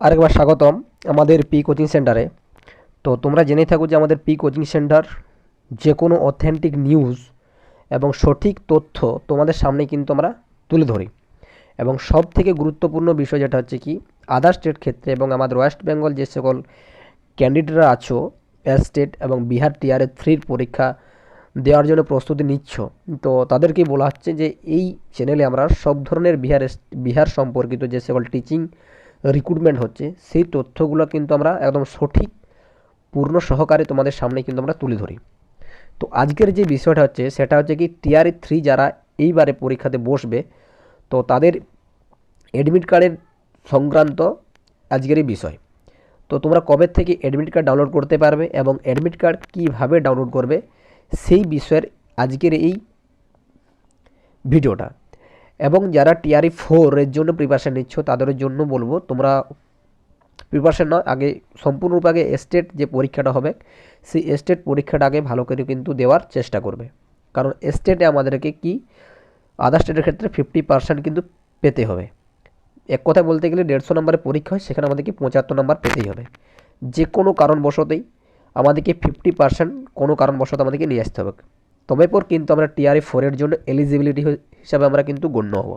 আরেকবার স্বাগতম আমাদের পি কোচিং সেন্টারে তো তোমরা জেনেই থাকো যে আমাদের পি কোচিং সেন্টার যে কোনো অথেন্টিক নিউজ এবং সঠিক তথ্য তোমাদের সামনে কিন্তু আমরা তুলে ধরি। এবং সব থেকে গুরুত্বপূর্ণ বিষয় যেটা হচ্ছে কি আদার স্টেট ক্ষেত্রে এবং আমাদের ওয়েস্ট বেঙ্গল যে সকল ক্যান্ডিডেটরা আছো এস স্টেট এবং বিহার টিআরএ থ্রির পরীক্ষা দেওয়ার জন্য প্রস্তুতি নিচ্ছ। তো তাদেরকেই বলা হচ্ছে যে এই চ্যানেলে আমরা সব ধরনের বিহার বিহার সম্পর্কিত যে সকল টিচিং রিক্রুটমেন্ট হচ্ছে, সেই তথ্যগুলো কিন্তু আমরা একদম সঠিক, পূর্ণ সহকারে তোমাদের সামনে কিন্তু আমরা তুলে ধরি। তো আজকের যে বিষয়টা হচ্ছে, সেটা হচ্ছে কি টিআরই থ্রি যারা এইবারে পরীক্ষাতে বসবে, তো তাদের অ্যাডমিট কার্ডের সংক্রান্ত আজকের এই বিষয়। তো তোমরা কবে থেকে অ্যাডমিট কার্ড ডাউনলোড করতে পারবে এবং অ্যাডমিট কার্ড কীভাবে ডাউনলোড করবে, সেই বিষয়ের আজকের এই ভিডিওটা। এবং যারা টিআরই ফোরের জন্য প্রিপারেশান নিচ্ছ, তাদের জন্য বলব, তোমরা প্রিপারেশান নয় আগে সম্পূর্ণরূপে আগে স্টেট যে পরীক্ষাটা হবে, সেই স্টেট পরীক্ষাটা আগে ভালো করে কিন্তু দেওয়ার চেষ্টা করবে। কারণ স্টেটে আমাদেরকে কি? আদার স্টেটের ক্ষেত্রে ফিফটি পার্সেন্ট কিন্তু পেতে হবে। এক কথা বলতে গেলে দেড়শো নম্বরের পরীক্ষা হয়, সেখানে আমাদেরকে পঁচাত্তর নম্বর পেতেই হবে। যে কোনো কারণবশতেই আমাদেরকে ফিফটি পার্সেন্ট কোনো কারণবশত আমাদেরকে নিয়ে আসতে হবে। তবে পর কিন্তু আমরা টিআরই ফোরের জন্য এলিজিবিলিটি হিসাবে আমরা কিন্তু গণ্য হব।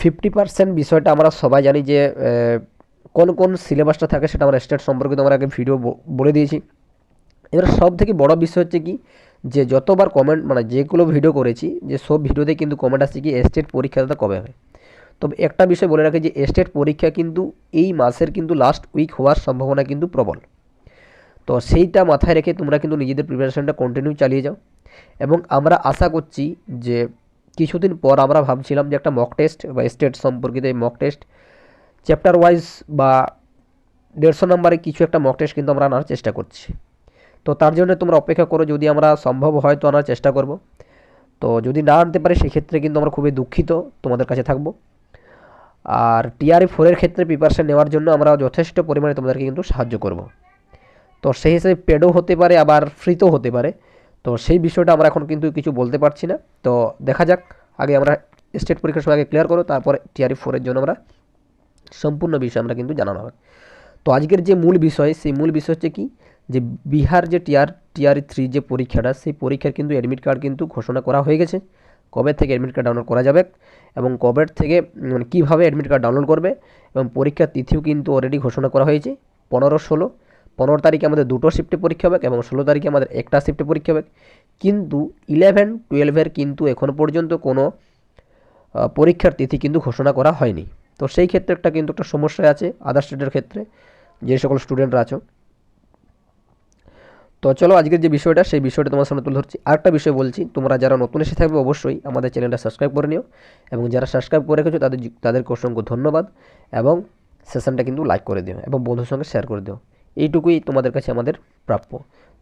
ফিফটি পার্সেন্ট বিষয়টা আমরা সবাই জানি যে কোন কোন সিলেবাসটা থাকে সেটা আমরা স্টেট সম্পর্কিত আমরা আগে ভিডিও বলে দিয়েছি। এবার সব থেকে বড় বিষয় হচ্ছে কি, যে যতবার কমেন্ট মানে যেগুলো ভিডিও করেছি, যে সব ভিডিওতে কিন্তু কমেন্ট আসছে কি, স্টেট পরীক্ষাটা কবে হবে? তবে একটা বিষয় বলে রাখি যে, স্টেট পরীক্ষা কিন্তু এই মাসের কিন্তু লাস্ট উইক হওয়ার সম্ভাবনা কিন্তু প্রবল। তো সেইটা মাথায় রেখে তোমরা কিন্তু নিজেদের প্রিপারেশনটা কন্টিনিউ চালিয়ে যাও। এবং আমরা আশা করছি যে কিছুদিন পর আমরা ভাবছিলাম যে একটা মক টেস্ট বা স্টেট সম্পর্কিত এই মক টেস্ট চ্যাপ্টার ওয়াইজ বা দেড়শো নম্বরে কিছু একটা মক টেস্ট কিন্তু আমরা আনার চেষ্টা করছি। তো তার জন্য তোমরা অপেক্ষা করো, যদি আমরা সম্ভব হয় তো আনার চেষ্টা করব। তো যদি না আনতে পারি, সেক্ষেত্রে কিন্তু আমরা খুবই দুঃখিত, তোমাদের কাছে থাকব। আর টিআরই ফোরের ক্ষেত্রে প্রিপারেশান নেওয়ার জন্য আমরা যথেষ্ট পরিমাণে তোমাদেরকে কিন্তু সাহায্য করব। তো সেই হিসেবে পেডও হতে পারে, আবার ফ্রিতেও হতে পারে। তো সেই বিষয়টা আমরা এখন কিন্তু কিছু বলতে পারছি না। তো দেখা যাক, আগে আমরা স্টেট পরীক্ষার সময় আগে ক্লিয়ার করো, তারপরে টিআরই ফোরের জন্য আমরা সম্পূর্ণ বিষয় আমরা কিন্তু জানানো হবে। তো আজকের যে মূল বিষয়, সেই মূল বিষয় হচ্ছে কি? যে বিহার যে টিআর টিআরই থ্রি যে পরীক্ষাটা, সেই পরীক্ষার কিন্তু অ্যাডমিট কার্ড কিন্তু ঘোষণা করা হয়ে গেছে। কবে থেকে অ্যাডমিট কার্ড ডাউনলোড করা যাবে এবং কবে থেকে মানে কীভাবে অ্যাডমিট কার্ড ডাউনলোড করবে এবং পরীক্ষার তিথিও কিন্তু অলরেডি ঘোষণা করা হয়েছে। পনেরো ষোলো পনেরো তারিখে আমাদের দুটো শিফটে পরীক্ষা হবে এবং ষোলো তারিখে আমাদের একটা শিফটে পরীক্ষা হবে। কিন্তু ইলেভেন টুয়েলভের কিন্তু এখনও পর্যন্ত কোনো পরীক্ষার তিথি কিন্তু ঘোষণা করা হয়নি। তো সেই ক্ষেত্রে একটা কিন্তু একটা সমস্যা আছে আদার স্টেটের ক্ষেত্রে, যে সকল স্টুডেন্টরা আছো। তো চলো আজকের যে বিষয়টা, সেই বিষয়টা তোমার সামনে তুলে ধরছি। আরেকটা বিষয় বলছি, তোমরা যারা নতুন এসে থাকবে অবশ্যই আমাদের চ্যানেলটা সাবস্ক্রাইব করে নিও এবং যারা সাবস্ক্রাইব করে রেখেছো, তাদের তাদেরকে অসংখ্য ধন্যবাদ এবং সেশনটা কিন্তু লাইক করে দিও এবং বন্ধুর সঙ্গে শেয়ার করে দিও। এইটুকুই তোমাদের কাছে আমাদের প্রাপ্য।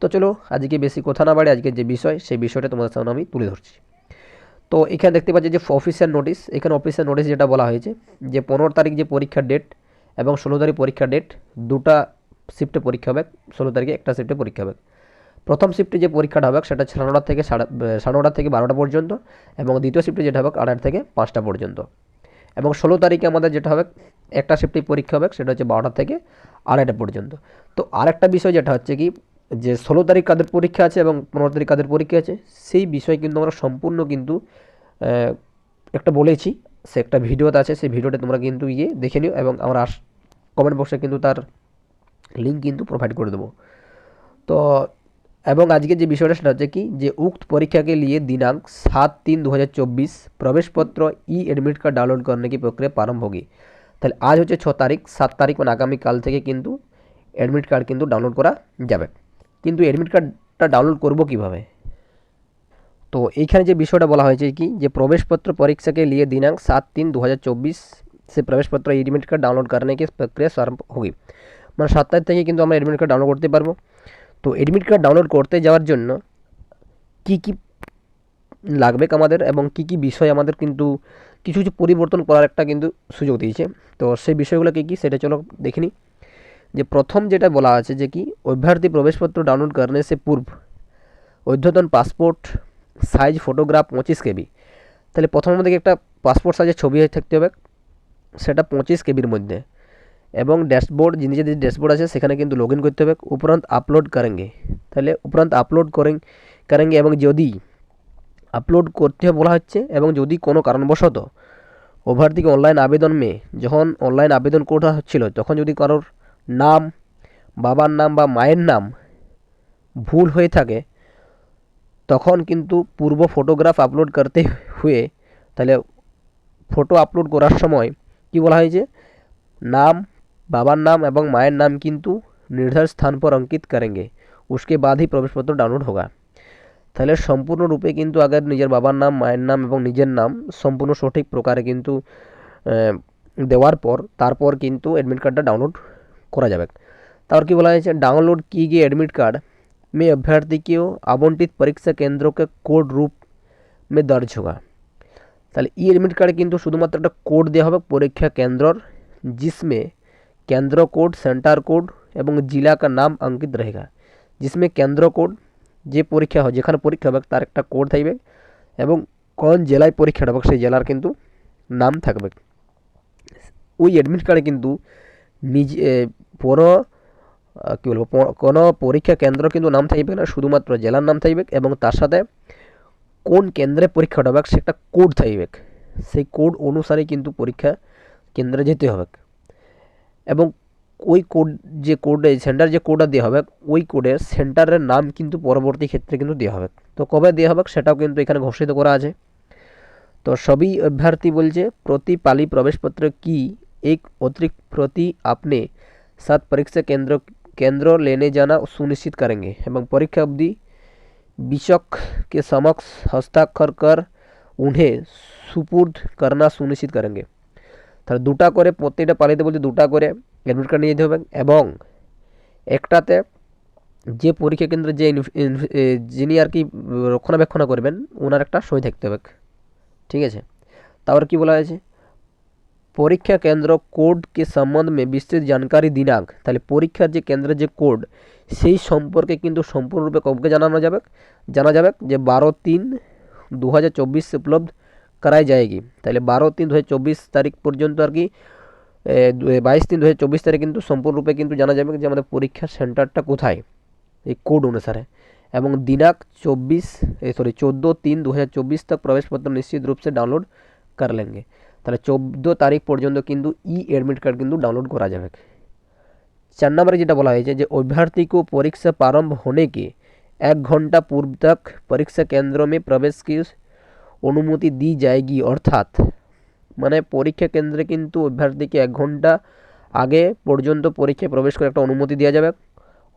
তো চলো, আজকে বেশি কথা না বাড়ে আজকের যে বিষয়, সেই বিষয়টা তোমাদের সামনে আমি তুলে ধরছি। তো এখানে দেখতে পাচ্ছি যে অফিসিয়াল নোটিশ এখানে অফিসিয়াল নোটিশ যেটা বলা হয়েছে, যে পনেরো তারিখ যে পরীক্ষার ডেট এবং ষোলো তারিখ পরীক্ষার ডেট দুটা শিফটে পরীক্ষা হবে, ষোলো তারিখে একটা শিফটে পরীক্ষা হবে। প্রথম শিফটে যে পরীক্ষাটা হবে, সেটা সাড়ে নটা থেকে সাড়ে সাড়ে নটা থেকে বারোটা পর্যন্ত এবং দ্বিতীয় শিফটে যেটা হবে, আড়াইটা থেকে পাঁচটা পর্যন্ত। এবং ষোলো তারিখে আমাদের যেটা হবে একটা শিফটে পরীক্ষা হবে সেটা হচ্ছে বারোটা থেকে আড়াইটা পর্যন্ত তো আরেকটা বিষয় যেটা হচ্ছে কি যে ষোলো তারিখ কাদের পরীক্ষা আছে এবং পনেরো তারিখ কাদের পরীক্ষা আছে সেই বিষয় কিন্তু আমরা সম্পূর্ণ কিন্তু একটা বলেছি সে একটা ভিডিওতে আছে সেই ভিডিওটা তোমরা কিন্তু গিয়ে দেখে নিও এবং আমরা কমেন্ট বক্সে কিন্তু তার লিঙ্ক কিন্তু প্রোভাইড করে দেবো তো এবং আজকে যে বিষয়টা সেটা হচ্ছে কি যে উক্ত পরীক্ষাকে নিয়ে दिनांक সাত তিন দু হাজার চব্বিশ প্রবেশপত্র ই এডমিট কার্ড ডাউনলোড করনে কি প্রক্রিয়া প্রারম্ভ হোগি তাহলে আজ হচ্ছে ছ তারিখ সাত তারিখ মানে আগামীকাল থেকে কিন্তু অ্যাডমিট কার্ড কিন্তু ডাউনলোড করা যাবে কিন্তু অ্যাডমিট কার্ডটা ডাউনলোড করব কিভাবে তো এইখানে যে বিষয়টা বলা হয়েছে কি যে প্রবেশপত্র পরীক্ষাকে নিয়ে दिनांक সাত তিন দু হাজার চব্বিশ সে প্রবেশপত্র এডমিট কার্ড ডাউনলোড করনে কি প্রক্রিয়া প্রারম্ভ হোগি মানে সাত তারিখ থেকে কিন্তু আমরা এডমিট কার্ড ডাউনলোড করতে পারবো তো এডমিট কার্ড ডাউনলোড করতে যাওয়ার জন্য কি কি লাগবে আমাদের এবং কি কি বিষয় আমাদের কিন্তু কিছু কিছু পরিবর্তন করার একটা কিন্তু সুযোগ দিয়েছে। তো সেই বিষয়গুলো কী কী সেটা চলো দেখে নিই যে প্রথম যেটা বলা আছে যে কি, অভ্যর্থী প্রবেশপত্র ডাউনলোড করনে সে পূর্ব। অধ্যতন পাসপোর্ট সাইজ ফটোগ্রাফ পঁচিশ কেবি। তাহলে প্রথম আমাদেরকে একটা পাসপোর্ট সাইজের ছবি থাকতে হবে। সেটা পঁচিশ কেবির মধ্যে। এবং ড্যাশবোর্ড যে নিজেদের ড্যাশবোর্ড আছে, সেখানে কিন্তু লগ ইন করতে হবে। উপরান্ত আপলোড করেঙ্গে। তাহলে উপরান্ত আপলোড করেন করেঙ্গে এবং যদি আপলোড করতে বলা হচ্ছে এবং যদি কোনো কারণবশত ওভার থেকে অনলাইন আবেদন মে যখন অনলাইন আবেদন করা হচ্ছিল তখন যদি কারোর নাম বাবার নাম বা মায়ের নাম ভুল হয়ে থাকে তখন কিন্তু পূর্ব ফটোগ্রাফ আপলোড করতে हुए তাহলে ফটো আপলোড করার সময় কি বলা হয়েছে नाम বাবার নাম এবং মায়ের নাম কিন্তু निर्धारित স্থান पर अंकित करेंगे उसके बाद ही প্রবেশপত্র ডাউনলোড होगा তাহলে সম্পূর্ণরূপে কিন্তু আগে নিজের বাবার নাম মায়ের নাম এবং নিজের নাম সম্পূর্ণ সঠিক প্রকারে কিন্তু আহ, দেওয়ার পর তারপর কিন্তু অ্যাডমিট কার্ডটা ডাউনলোড করা যাবে তারপর কি বলা হয়েছে डाउनलोड की गई एडमिट कार्ड में अभ्यर्थी को आवंटित परीक्षा केंद्रों के कोड रूप में दर्ज होगा তাহলে ই এডমিট কার্ডে কিন্তু শুধুমাত্র একটা কোড দেওয়া হবে পরীক্ষা কেন্দ্রর जिसमें केंद्र कोड सेंटर कोड এবং জেলা কা নাম অঙ্কিত रहेगा जिसमें কেন্দ্র কোড যে পরীক্ষা হয় যেখানে পরীক্ষা হবে তার একটা কোড থাকবে এবং কোন জেলায় পরীক্ষাটা হবে সেই জেলার কিন্তু নাম থাকবে। ওই অ্যাডমিট কার্ডে কিন্তু নিজে আহ, কী বলব কোনো পরীক্ষা কেন্দ্র কিন্তু নাম থাকবে না শুধুমাত্র জেলার নাম থাকবে এবং তার সাথে কোন কেন্দ্রে পরীক্ষাটা হবে সে একটা কোড থাকবে। সেই কোড অনুসারে কিন্তু পরীক্ষা কেন্দ্রে যেতে হবে। এবং ওই কোড যে কোড সেন্টার যে কোডটা দেওয়া হবে ওই কোডের সেন্টারের নাম কিন্তু পরবর্তী ক্ষেত্রে কিন্তু দেওয়া হবে তো কবে দেওয়া হবে সেটাও কিন্তু এখানে ঘোষিত করা আছে তো सभी अभ्यर्थी বলছে প্রতি পালি প্রবেশপত্র কি एक अतिरिक्त प्रति अपने साथ परीक्षा केंद्र केंद्र लेने जाना सुनिश्चित करेंगे এবং পরীক্ষা अवधि बिशक के समक्ष हस्ताक्षर कर उन्हें सुपुर्द करना सुनिश्चित करेंगे তাহলে দুটা করে প্রত্যেকটা পালিতে বলছে দুটা করে অ্যাডমিট কার্ড নিয়ে যেতে হবে এবং একটাতে যে পরীক্ষা কেন্দ্রে যে যিনি আর কি রক্ষণাবেক্ষণ করবেন ওনার একটা সই থাকতে হবে। ঠিক আছে? তারপর কি বলা হয়েছে? পরীক্ষা কেন্দ্র কোডকে সম্বন্ধে বিস্তৃত জানকারি দিনাক তাহলে পরীক্ষার যে কেন্দ্রের যে কোড সেই সম্পর্কে কিন্তু সম্পূর্ণরূপে কবকে জানানো যাবে, জানা যাবে যে বারো তিন দু হাজার চব্বিশ উপলব্ধ করাই যায় কি তাহলে বারো তিন দু হাজার চব্বিশ তারিখ পর্যন্ত আর কি বাইশ তিন দু হাজার চব্বিশ তারিখ কিন্তু সম্পূর্ণরূপে কিন্তু জানা যাবে যে আমাদের পরীক্ষার সেন্টারটা কোথায় এই কোড অনুসারে এবং दिनांक चौबीस सॉरी चौदह तीन दो हज़ार चौबीस तक प्रवेश पत्र निश्चित रूप से डाउनलोड कर लेंगे তাহলে চোদ্দো তারিখ পর্যন্ত কিন্তু ই এডমিট কার্ড কিন্তু ডাউনলোড করা যাবে চার নম্বরে যেটা বলা হয়েছে যে अभ्यर्थी को परीक्षा प्रारंभ होने के एक घंटा पूर्व तक परीक्षा केंद्र में प्रवेश की অনুমতি দি जाएगी অর্থাৎ মানে পরীক্ষা কেন্দ্রে কিন্তু অভ্যর্থীকে এক ঘন্টা আগে পর্যন্ত পরীক্ষায় প্রবেশ করে একটা অনুমতি দেওয়া যাবে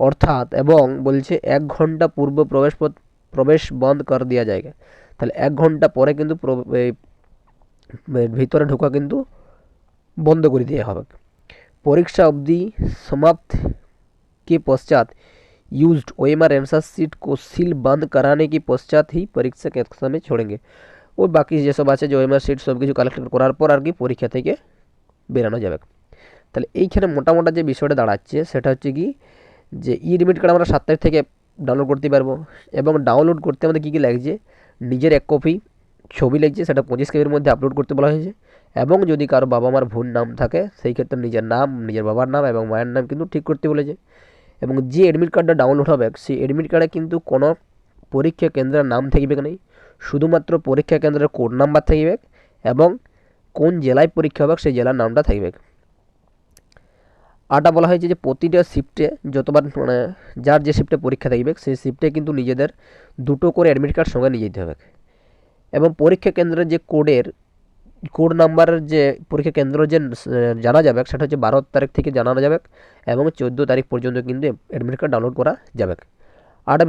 অর্থাৎ এবং বলছে এক ঘন্টা পূর্ব প্রবেশ পথ প্রবেশ বন্ধ কর দেওয়া জায়গা তাহলে এক ঘন্টা পরে কিন্তু প্র- এই ভিতরে ঢোকা কিন্তু বন্ধ করে দেওয়া হবে परीक्षा अवधि समाप्त के पश्चात यूज्ड ओएमआर एमसार सीट को सील बंद कराने के पश्चात ही परीक्षा कक्षा में छोड़ेंगे ওই বাকি যেসব আছে, যে ওএমআর সিট সব কিছু কালেক্ট করার পর আর কি পরীক্ষা থেকে বেরানো যাবে। তাহলে এইখানে মোটামোটা যে বিষয়টা দাঁড়াচ্ছে, সেটা হচ্ছে কি যে ই লিমিট কার্ড আমরা সাত তারিখ থেকে ডাউনলোড করতে পারব এবং ডাউনলোড করতে আমাদের কী কী লাগছে? নিজের এক কপি ছবি লাগছে, সেটা পঁচিশ কেবির মধ্যে আপলোড করতে বলা হয়েছে এবং যদি কারও বাবা মার ভুল নাম থাকে, সেই ক্ষেত্রে নিজের নাম, নিজের বাবার নাম এবং মায়ের নাম কিন্তু ঠিক করতে বলেছে। এবং যে অ্যাডমিট কার্ডটা ডাউনলোড হবে, সেই অ্যাডমিট কার্ডে কিন্তু কোনো পরীক্ষা কেন্দ্রের নাম থাকবে নেই? শুধুমাত্র পরীক্ষা কেন্দ্রের কোড নাম্বার থাকবে এবং কোন জেলায় পরীক্ষা হবে সেই জেলার নামটা থাকবে আটা বলা হয়েছে যে প্রতিটা শিফটে যতবার মানে যার যে শিফটে পরীক্ষা থাকবে সেই শিফটে কিন্তু নিজেদের দুটো করে অ্যাডমিট কার্ড সঙ্গে নিয়ে যেতে হবে। এবং পরীক্ষা কেন্দ্রের যে কোডের কোড নাম্বারের যে পরীক্ষা কেন্দ্র যে জানা যাবে সেটা হচ্ছে বারো তারিখ থেকে জানানো যাবে এবং চোদ্দ তারিখ পর্যন্ত কিন্তু অ্যাডমিট কার্ড ডাউনলোড করা যাবে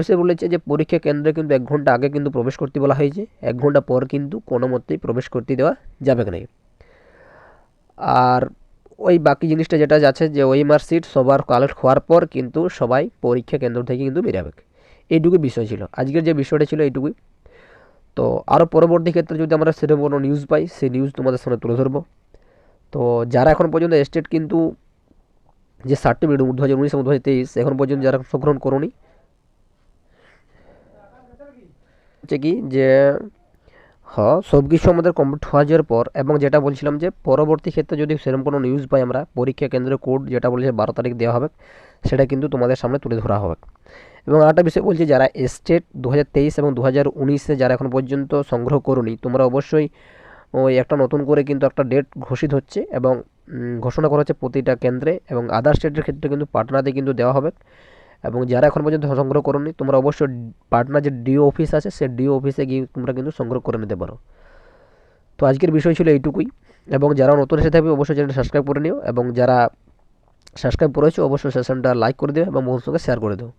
বিষয় বলেছে যে পরীক্ষা কেন্দ্রে কিন্তু এক ঘণ্টা আগে কিন্তু প্রবেশ করতে বলা হয়েছে। এক ঘণ্টা পর কিন্তু কোনো মতেই প্রবেশ করতে দেওয়া যাবে না। আর ওই বাকি জিনিসটা যেটা আছে যে ওই মার্কশিট সবার কালেক্ট হওয়ার পর কিন্তু সবাই পরীক্ষা কেন্দ্র থেকে কিন্তু বেরাবে এইটুকুই বিষয় ছিল। আজকের যে বিষয়টা ছিল এইটুকুই। তো আরও পরবর্তী ক্ষেত্রে যদি আমরা সেরকম কোনো নিউজ পাই, সেই নিউজ তোমাদের সামনে তুলে ধরবো। তো যারা এখন পর্যন্ত স্টেট কিন্তু যে সার্টিফিকেট দু হাজার উনিশ এবং দু হাজার তেইশ, এখন পর্যন্ত যারা অংশগ্রহণ করনি হচ্ছে কি যে হ্যাঁ সব কিছু আমাদের কমপ্লিট হওয়া যাওয়ার পর এবং যেটা বলছিলাম যে, পরবর্তী ক্ষেত্রে যদি সেরকম কোনো নিউজ পাই আমরা, পরীক্ষা কেন্দ্রের কোড যেটা বলেছে বারো তারিখ দেওয়া হবে, সেটা কিন্তু তোমাদের সামনে তুলে ধরা হবে। এবং আরেকটা বিষয় বলছি, যারা স্টেট দু এবং দু হাজার যারা এখন পর্যন্ত সংগ্রহ করনি, তোমরা অবশ্যই ওই একটা নতুন করে কিন্তু একটা ডেট ঘোষিত হচ্ছে এবং ঘোষণা করা হচ্ছে প্রতিটা কেন্দ্রে এবং আদার স্টেটের ক্ষেত্রে কিন্তু পাটনাতে কিন্তু দেওয়া হবে। এবং যারা এখন পর্যন্ত সংগ্রহ করনি, তোমরা অবশ্যই পাটনা যে ডিও অফিস আছে, সে ডিও অফিসে গিয়ে তোমরা কিন্তু সংগ্রহ করে নিতে পারো। তো আজকের বিষয় ছিল এইটুকুই, এবং যারা নতুন এসে থাকবে, অবশ্যই চ্যানেলটা সাবস্ক্রাইব করে নিও, এবং যারা সাবস্ক্রাইব করেছ, অবশ্যই সেশনটা লাইক করে দিও, এবং বন্ধুর সঙ্গে শেয়ার করে দিও।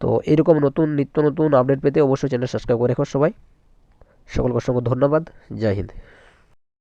তো এইরকম নতুন, নিত্য নতুন আপডেট পেতে অবশ্যই চ্যানেল সাবস্ক্রাইব করে রেখো সবাই। সকলকে অসংখ্য ধন্যবাদ। জয় হিন্দ।